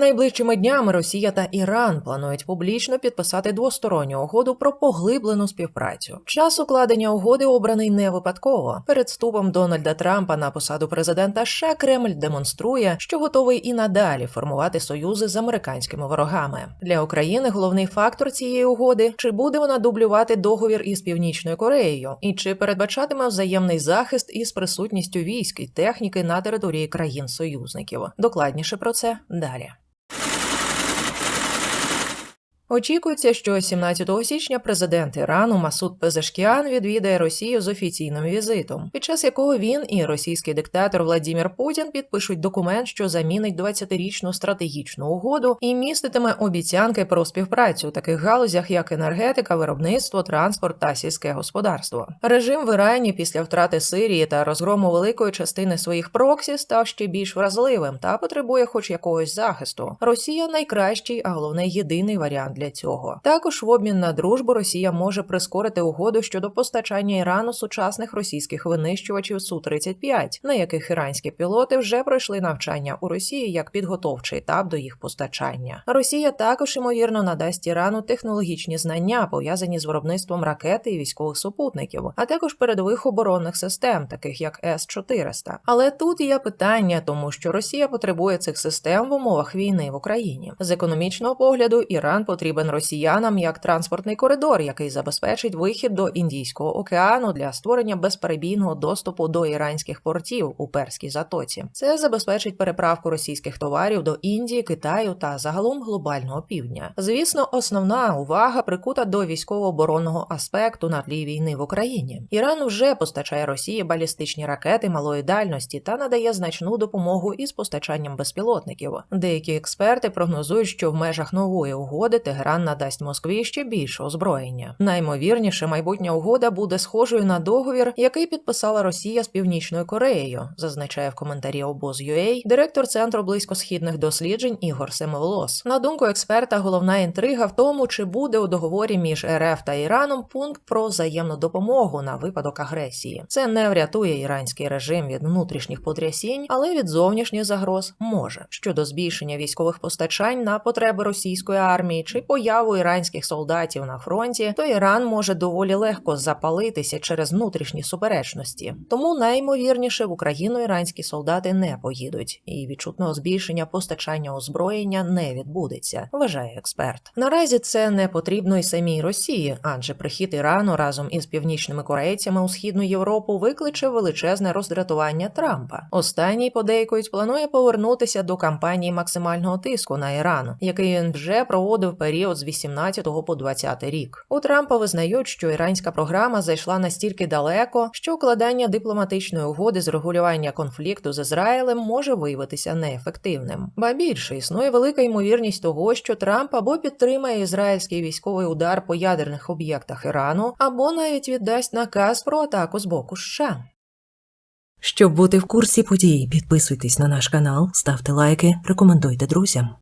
Найближчими днями Росія та Іран планують публічно підписати двосторонню угоду про поглиблену співпрацю. Час укладення угоди обраний не випадково. Перед вступом Дональда Трампа на посаду президента США Кремль демонструє, що готовий і надалі формувати союзи з американськими ворогами. Для України головний фактор цієї угоди чи буде вона дублювати договір із Північною Кореєю, і чи передбачатиме взаємний захист із присутністю військ і техніки на території країн-союзників. Докладніше про це далі. Очікується, що 17 січня президент Ірану Масуд Пезешкіан відвідає Росію з офіційним візитом, під час якого він і російський диктатор Владімір Путін підпишуть документ, що замінить 20-річну стратегічну угоду і міститиме обіцянки про співпрацю у таких галузях, як енергетика, виробництво, транспорт та сільське господарство. Режим в Ірані після втрати Сирії та розгрому великої частини своїх проксі став ще більш вразливим та потребує хоч якогось захисту. Росія найкращий, а головне єдиний варіант для цього. Також в обмін на дружбу Росія може прискорити угоду щодо постачання Ірану сучасних російських винищувачів су 35 на яких іранські пілоти вже пройшли навчання у Росії як підготовчий етап до їх постачання. Росія також ймовірно надасть Ірану технологічні знання, пов'язані з виробництвом ракети і військових супутників, а також передових оборонних систем, таких як С 400 Але тут є питання, тому що Росія потребує цих систем в умовах війни в Україні. З економічного погляду Іран потрібен росіянам як транспортний коридор, який забезпечить вихід до Індійського океану для створення безперебійного доступу до іранських портів у Перській затоці. Це забезпечить переправку російських товарів до Індії, Китаю та загалом глобального півдня. Звісно, основна увага прикута до військово-оборонного аспекту на тлі війни в Україні. Іран вже постачає Росії балістичні ракети малої дальності та надає значну допомогу із постачанням безпілотників. Деякі експерти прогнозують, що в межах нової угоди Тегеран надасть Москві ще більше озброєння. Наймовірніше, майбутня угода буде схожою на договір, який підписала Росія з Північною Кореєю, зазначає в коментарі обоз.ua директор центру близькосхідних досліджень Ігор Семиволос. На думку експерта, головна інтрига в тому, чи буде у договорі між РФ та Іраном пункт про взаємну допомогу на випадок агресії. Це не врятує іранський режим від внутрішніх потрясінь, але від зовнішніх загроз може щодо збільшення військових постачань на потреби російської армії чи появу іранських солдатів на фронті, то Іран може доволі легко запалитися через внутрішні суперечності. Тому наймовірніше в Україну іранські солдати не поїдуть, і відчутного збільшення постачання озброєння не відбудеться, вважає експерт. Наразі це не потрібно і самій Росії, адже прихід Ірану разом із північними корейцями у східну Європу викличе величезне роздратування Трампа. Останній подейкують планує повернутися до кампанії максимального тиску на Іран, який він вже проводив період з 18 по 20 рік. У Трампа визнають, що іранська програма зайшла настільки далеко, що укладання дипломатичної угоди з регулювання конфлікту з Ізраїлем може виявитися неефективним. Ба більше існує велика ймовірність того, що Трамп або підтримає ізраїльський військовий удар по ядерних об'єктах Ірану, або навіть віддасть наказ про атаку з боку США. Щоб бути в курсі подій, підписуйтесь на наш канал, ставте лайки, рекомендуйте друзям.